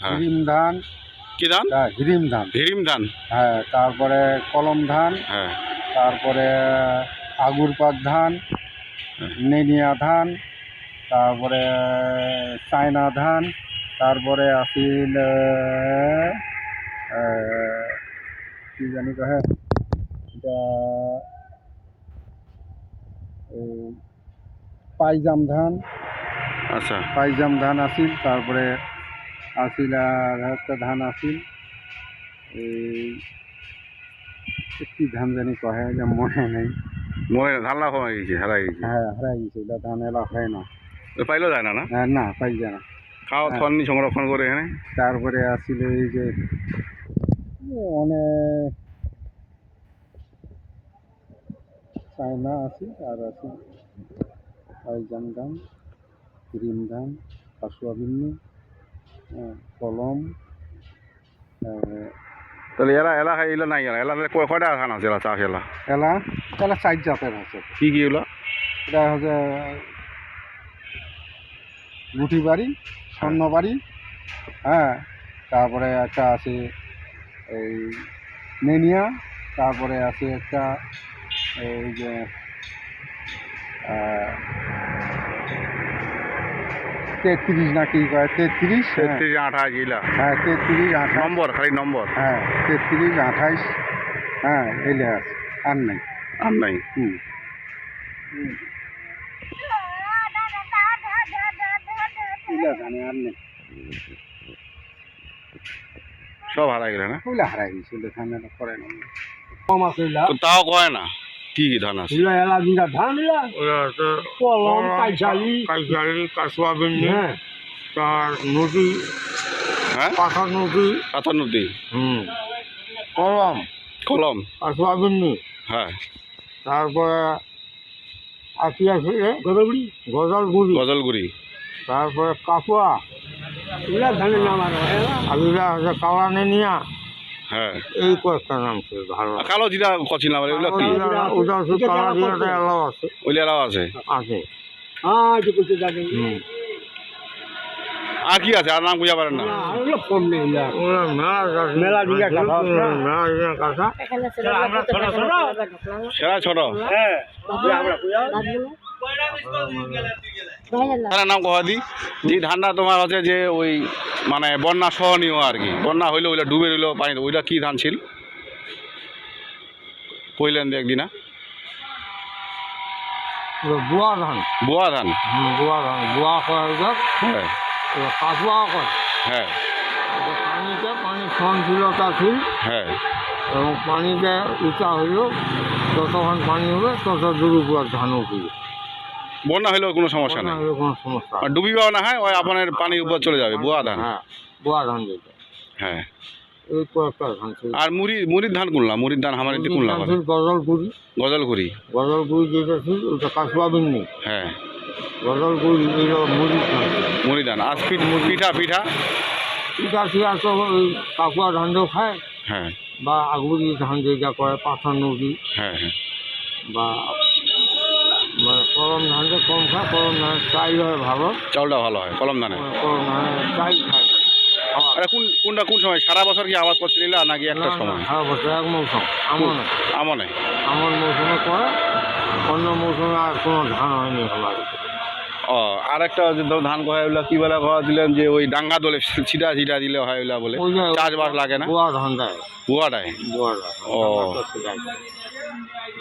হ্যাঁ। হিরিম ধান কি ধান? তা হিরিম ধান হিরিম ধান হ্যাঁ তারপরে কলম ধান হ্যাঁ। তারপরে আগুর পাক ধান নেনিয়া ধান তারপরে চায়না ধান তারপরে আহ, কি জানি কহে এটা পাইজাম ধান। আচ্ছা। পাইজাম ধান আছিল তারপরে আছিল আর একটা ধান আছিল এই কি ধান জানি কহে যে মনে নেই। মই ধান লাভ হয়ে গেছে হারাই গেছে। হ্যাঁ হারাই গেছে এটা ধান এলা হয় না। তো পাইলেও যায় না না? হ্যাঁ, না পাই যায় না। খাওয়া থননি সংরক্ষণ করে এখানে? তারপরে আসছিল এই যে অনেক চায়না আছে আর আছে পাইজাম ধান ক্রিম ধান কাসুয়া বিন্নি। হ্যাঁ, কলম তাহলে এলা এলা খাই এলা নাই এলা এলা কয়- কয়টা ধান আছে এলা চাষ এলা? এলা এলা চার জাতের আছে। কি কি এগুলো এটা হচ্ছে গুটি বাড়ি স্বর্ণ বাড়ি হ্যাঁ তারপরে একটা আছে এই নেনিয়া তারপরে আছে একটা এই যে তেত্রিশ না কি কয়? তেত্রিশ? হ্যাঁ, তেত্রিশ আঠাশ এলা হ্যাঁ তেত্রিশ আঠাশ। নম্বর খালি নম্বর। হ্যাঁ তেত্রিশ আঠাইশ হ্যাঁ এলে আছে। আর নাই। আর নাই। হুম। আর নেই। সব হারাই গেলে না? হারাই গেছে ওইলা ধান করে না। কম আছে তাও কয় না? কি কি ধান আছে? এলা বিঘা ধান তো কলম কাইছালি কাইসারি কাসুয়া বিন্নি হ্যাঁ। তার নদী হ্যাঁ? পাথর নদী। পাথর নদী? হুম। কলম কলম? কাসুয়া বিন্নি হ্যাঁ। তারপরে আছে রে গজলগুড়ি? গজলগুড়ি। গজলগুড়ি। তারপরে কাকুয়া ওইলা ধানের নাম আর হয়। এগুলা হচ্ছে কালা নেনিয়া হ্যাঁ। এই কয়েকটা নাম ছিল ভালো। কালো জিরা কচিন নাম এগুলো কি? ওটা হচ্ছে কালা জিরাটা এলাও আছে। ওইলে এলাও আছে? আছে। হ্যাঁ জানি আর কি আছে? আর নাম বুঝা পারেন না? সেরা ছোট। হ্যাঁ। ধানের নাম কহা দি যে ধানটা তোমার হচ্ছে যে ওই মানে বন্যা সহনীয় আর কি। বন্যা হইল ওইটা ডুবে রইল পানি। ওইটা কি ধান ছিল? কইলেন একদিন বুয়া ধান। বোয়া ধান। হুম বুয়া ধান। বুয়া করা যাক হ্যাঁ। কাসুয়াও করে হ্যাঁ। পানিতে পানি সহনশীলতা ছিল। হ্যাঁ। এবং পানিতে উঁচা হইল যতক্ষণ পানি হবে তত দূর উপর ধান উঠবে। বন্যা হলেও কোনো সমস্যা নেই। কোনো সমস্যা আর ডুবিবাও না হয় ওই আপনার পানির উপর চলে যাবে বোয়া ধান। হ্যাঁ বুয়া ধান যেটা হ্যাঁ। এই কয়েকটা ধান ছিল আর মুড়ি মুড়ির ধান কুনলাম মুড়ির ধান আমার ধান ছিল গজলপুরি গজলগুড়ি গজলপুরি যেটা ছিল ওটা কাসুয়া বিন্নি হ্যাঁ। গজলপুরি ছিল মুড়ি ধান। মুড়ি ধান আর পিঠ- পিঠা পিঠা? ছিল তো কাকুয়া ধানও খায়। হ্যাঁ। বা আগুরি ধান যেটা করে পাথর নদী। হ্যাঁ হ্যাঁ। বা করম ধানটা কম খায় করম ধানের চাই হয় ভালো। চাউলটা ভালো হয় কলম ধানে করম ধানের চাই খায়। আরে কোন কোনটা কোন সময়? সারা বছর কি আবাদ করতে নিলে নাকি একটা সময়? সারা বছর এক মৌসুম আমন। আমনে? আমন মৌসুমে করে অন্য মৌসুমে আর কোনো ধান হয়নি আমার ও আর একটা যে ধান কয় ওগুলা কি বলে কয়া দিলেন যে ওই ডাঙ্গা দলে ছিটা ছিটা দিলে হয় ওগুলা বলে? চাষবাস লাগে না? বোয়া ধান দেয়। বোয়া ধান। ও।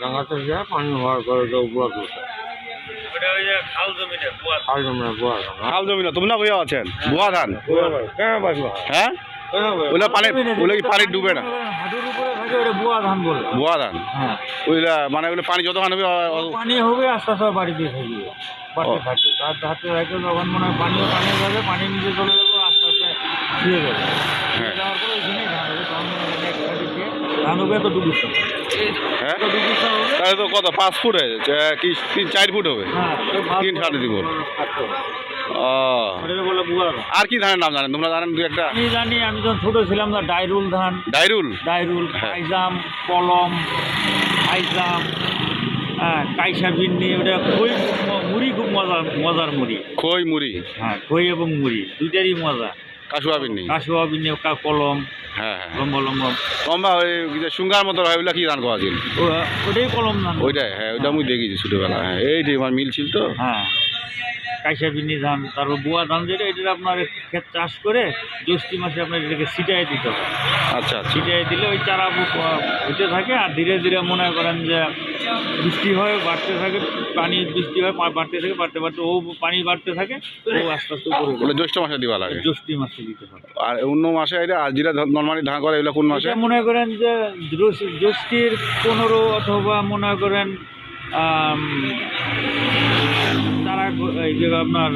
ডাঙ্গাতে যায় পানি হওয়ার তো বোয়া খাল জমিনে বোয়া ধান। খাল জমি না তোমরা কইয়া আছেন? বুয়া ধান? হ্যাঁ? ওগুলা পানি কি পানি ডুবে না? বোয়া ধান বলে। বুয়া ধান? হ্যাঁ। ওইগুলা মানে ওগুলো পানি যতক্ষণ হবে পানি হবে আস্তে আস্তে বাড়ি দিয়ে থাকবে। বাড়তে থাকবে। তার ধাতে মনে হয় পানিও পানি যাবে পানি নিচে চলে যাবে আস্তে আস্তে শুয়ে যাবে। হ্যাঁ। যাওয়ার পরে ওইখানেই ধান হবে। তখন ধান হবে তো ডুবিস হ্যাঁ? তাহলে তো কত পাঁচ ফুট হয়ে যাচ্ছে? কি তিন চার ফুট হবে। হ্যাঁ তিন সাড়ে তিন ফুট। ও। আর কি ধানের নাম জানেন? তোমরা জানেন দু একটা? আমি জানি আমি যখন ছোটো ছিলাম না ডাইরুল ধান। ডাইরুল? ডাইরুল হ্যাঁ। পাইজাম কলম পাইজাম হ্যাঁ কাইসা বিন্নি ওটা খই মুড়ি খুব মজার মজার মুড়ি। খই মুড়ি? হ্যাঁ খই এবং মুড়ি দুইটারই মজা। কাশুয়া বিন্নি কাশুয়া বিনে কা- কলম হ্যাঁ হ্যাঁ লম্বা লম্বা। লম্বা ওই যে সুঙ্গার মতো হয় ওইগুলা কি ধান করা ছিল ও- কলম ধান ওইটাই হ্যাঁ ওইটা আমি দেখেছি ছোটোবেলা হ্যাঁ। এইটাই আমার মিল ছিল তো। হ্যাঁ। ধান তারপর বুয়া ধান যেটা এটা আপনার ক্ষেত চাষ করে জ্যৈষ্ঠী মাসে আপনার এটাকে দিতে হবে আচ্ছা আচ্ছা। দিলে ওই চারা হতে থাকে আর ধীরে ধীরে মনে করেন যে বৃষ্টি হয় বাড়তে থাকে পানি বৃষ্টি হয় বাড়তে থাকে বাড়তে বাড়তে ও পানি বাড়তে থাকে ও আস্তে আস্তে উপরে ওগুলো জ্যৈষ্ঠ মাসে দিবা লাগে? জ্যৈষ্ঠী মাসে দিতে হবে আর অন্য মাসে এটা আর যেটা নর্মালি ধান করে এগুলো কোন মাসে? মনে করেন যে জ্যৈষ- জ্যৈষ্ঠীর পনেরো অথবা মনে করেন চারা এই যে আপনার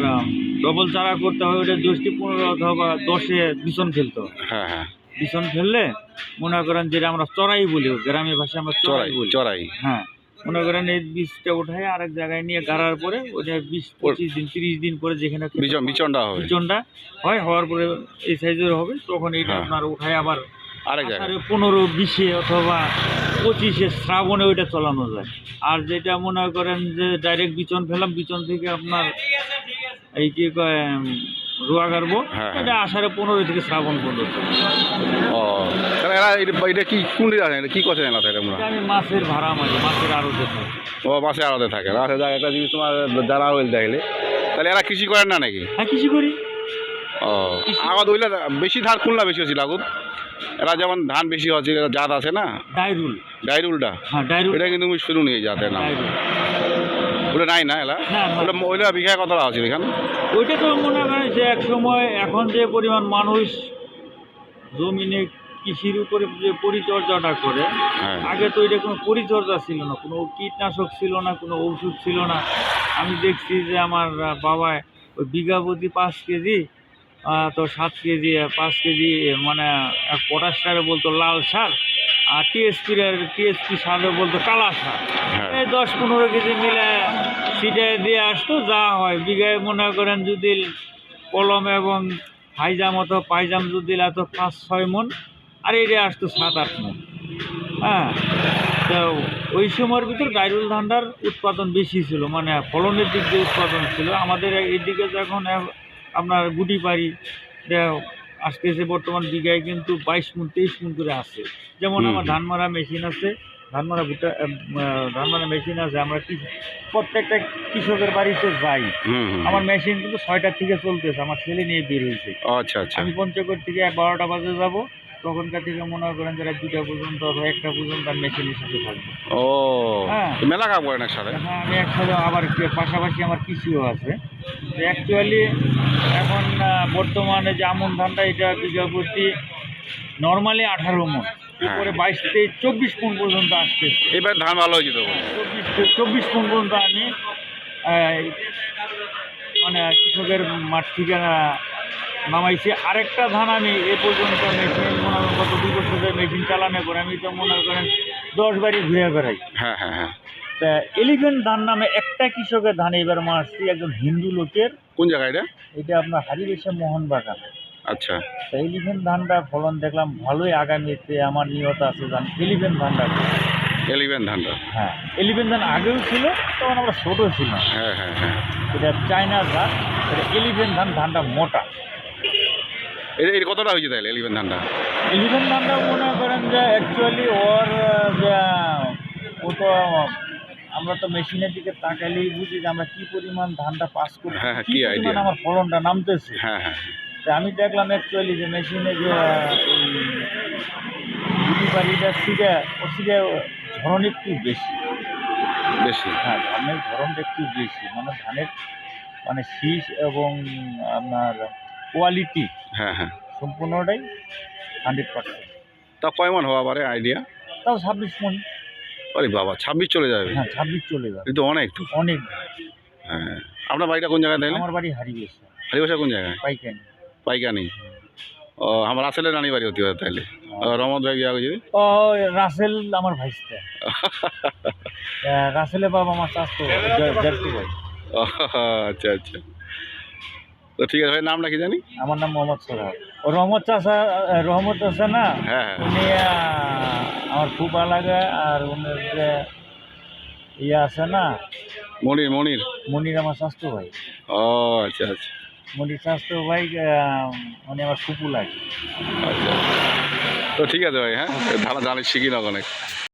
ডবল চারা করতে হবে ওটা জ্যৈষ্ঠী পনেরো অথবা দশে বিছন ফেলতে হবে হ্যাঁ হ্যাঁ। বিছন ফেললে মনে করেন যেটা আমরা চড়াই বলি গ্রামের ভাষায় আমরা চড়াই বলি। চড়াই। হ্যাঁ। মনে করেন এই বীজটা উঠায় আরেক জায়গায় নিয়ে গাড়ার পরে ওটা বিশ পঁচিশ দিন তিরিশ দিন পরে যেখানে বিচনটা হবে। বিচনটা হয় হওয়ার পরে এই সাইজের হবে তখন এটা হ্যাঁ। আপনার উঠায় আবার আরেক জায়গায়। আষাঢ়ে পনেরো বিশে অথবা পঁচিশে শ্রাবণে ওইটা চলানো যায়। আর যেটা মনে করেন যে ডাইরেক্ট বিচন ফেলাম বিচন থেকে আপনার এই কি কয় রোয়া গাড়বো হ্যাঁ, হ্যাঁ। এটা আষাঢ়ে পনেরো থেকে শ্রাবণ পর্যন্ত। এরা এটা- কি কোন জানে এটা কি কথা জানা থাকে তোমরা আমি মাছের ভাড়া মাঝে মাছের আরও দেখো ও মাসে আলাদা থাকে। রাতে যায় একটা জিনিস তোমার জানা হইল দেখলে। তাহলে এরা কৃষি করেন না নাকি? হ্যাঁ কৃষি করি। ও আগত ওইলা বেশি ধান কোনটা বেশি হচ্ছিল আগত এরা যেমন ধান বেশি হচ্ছে এরা জাত আছে না? ডাইরুল। ডাইরুলটা? হ্যাঁ ডাইরুল। এটা কিন্তু আমি শুরু নিয়ে জাতের নাম। ওটা নাই না এলা। ওটা ওইটা বিঘা কত আছে এখানে? ওইটা তো মনে করেন যে এক সময় এখন যে পরিমাণ মানুষ জমিনে কৃষির উপরে যে পরিচর্যাটা করে হ্যাঁ। আগে তো এটা কোনো পরিচর্যা ছিল না কোনো কীটনাশক ছিল না কোনো ওষুধ ছিল না। আমি দেখছি যে আমার আহ, বাবা ওই বিঘা প্রতি পাঁচ কেজি তো সাত কেজি পাঁচ কেজি মানে এক পটাশ সারে বলতো লাল সার আর টিএসপির টিএসপি সারে বলতো কালা সার। হ্যাঁ। এই দশ পনেরো কেজি মিলে সিটে দিয়ে আসতো যা হয়। বিঘায় মনে করেন যদি কলম এবং হাইজাম অথবা পাইজাম যদি এত পাঁচ ছয় মন আর এটা আসতো সাত আট মন হ্যাঁ তো ওই সময়ের ভিতর ডাইরুল ধানটার উৎপাদন বেশি ছিল মানে ফলনের দিক দিয়ে উৎপাদন ছিল। আমাদের এইদিকে যখন আপনার গুটি পারি আসতেছে বর্তমান বিঘায় কিন্তু বাইশ মন তেইশ মন করে আছে। যেমন আমার ধান মারা মেশিন আছে ধান মারা ভুট্টা ধান মারা মেশিন আছে আমরা প্রত্যেকটা কৃষকের বাড়িতে যাই। আমার মেশিন কিন্তু ছয়টার থেকে চলতেছে আমার ছেলে নিয়ে বের হয়েছে। আচ্ছা আচ্ছা। আমি পঞ্চগড় থেকে বারোটা বাজে যাব তখনকার থেকে মনে করেন যারা দুটা পর্যন্ত অথবা একটা পর্যন্ত আমি মেশিনের সাথে থাকব। ও হ্যাঁ। মেলা কাপ করেন একসাথে? হ্যাঁ আমি একসাথে আবার পাশাপাশি আমার কৃষিও আছে। অ্যাকচুয়ালি এখন বর্তমানে যে আমন ধানটা এটা বিঘা প্রতি নর্মালি আঠারো মন। উপরে বাইশ তেইশ চব্বিশ মন পর্যন্ত আসতেছে। এবার ধান ভালো হয়েছে তো চব্বিশ চব্বিশ মন পর্যন্ত আমি মানে কৃষকের মাঠ থেকে আহ, নামাইছি। আরেকটা ধান আমি এ পর্যন্ত মেশিন মনে করেন গত দুই বছর ধরে মেশিন চালানো করে আমি তো মনে করেন দশ বাড়ি ঘুরে বেড়াই। হ্যাঁ হ্যাঁ হ্যাঁ। তা এলিফেন্ট ধান নামে একটা কৃষকের ধান এবার মারছি একজন হিন্দু লোকের। কোন জায়গায় এটা? এটা আপনার হারিবেশে মোহন বাগান আচ্ছা। তা এলিফেন্ট ধানটা ফলন দেখলাম ভালোই আগামীতে আমার নিয়ত আছে ধান এলিফেন্ট ধানটা। এলিভেন ধানটা? হ্যাঁ এলিফেন্ট ধান আগেও ছিল তখন আমরা ছোটো ছিলাম হ্যাঁ হ্যাঁ হ্যাঁ। এটা চায়না ধান এটা এলিফেন্ট ধান ধানটা মোটা। এটা এটা কতটা হয়েছে তাহলে এলিভেন ধানটা এলিফেন্ট ধানটা মনে করেন যে অ্যাকচুয়ালি ওর ও তো আমরা তো মেশিনের দিকে তাকালেই বুঝি যে আমরা কি পরিমাণ ধানটা পাস করি হ্যাঁ, হ্যাঁ, কি পরিমাণ আমার ফলনটা নামতেছে। হ্যাঁ হ্যাঁ। আমি দেখলাম অ্যাকচুয়ালি যে মেশিনে যে গুটি বাড়িটা ও সিটে ধরন একটু বেশি। বেশি? হ্যাঁ ধানের ধরনটা একটু বেশি। মানে ধানের মানে শীষ এবং আপনার কোয়ালিটি হ্যাঁ হ্যাঁ। সম্পূর্ণটাই হান্ড্রেড পার্সেন্ট তা কয় মন হওয়া পারে আইডিয়া তাও ছাব্বিশ মন। আরে বাবা ছাব্বিশ চলে যাবে। হ্যাঁ ছাব্বিশ চলে যাবে। এটা তো অনেক। তো অনেক। হ্যাঁ আপনার বাড়িটা কোন জায়গায় তাইলে? আমার বাড়ি হারিয়েছে হারিবাসা কোন জায়গায়? পাইকানি। পাইকানি। ও আমার আসলে রানী বাড়ি হতে তাইলে। ও, রমদ ভাই বিয়া হয়েছে ও রাসেল আমার ভাইস্তা। আহ, রাসেলের বাবা আমার ভাই। ও, আচ্ছা আচ্ছা। তো ঠিক আছে ভাই নামটা কি জানি? আমার নাম মোহাম্মদ সোহাগ। ও রহমত চাষা রহমত আছে না? হ্যাঁ হ্যাঁ। উনি আমার খুব ভালো লাগে আর উনার যে ইয়ে আছে না? মনির মনির? মনির আমার স্বাস্থ্য ভাই। ও আচ্ছা আচ্ছা। মনির স্বাস্থ্য ভাই মানে আমার ফুপু লাগে। আচ্ছা তো ঠিক আছে ভাই হ্যাঁ? ধান জানি শিখি না অনেক।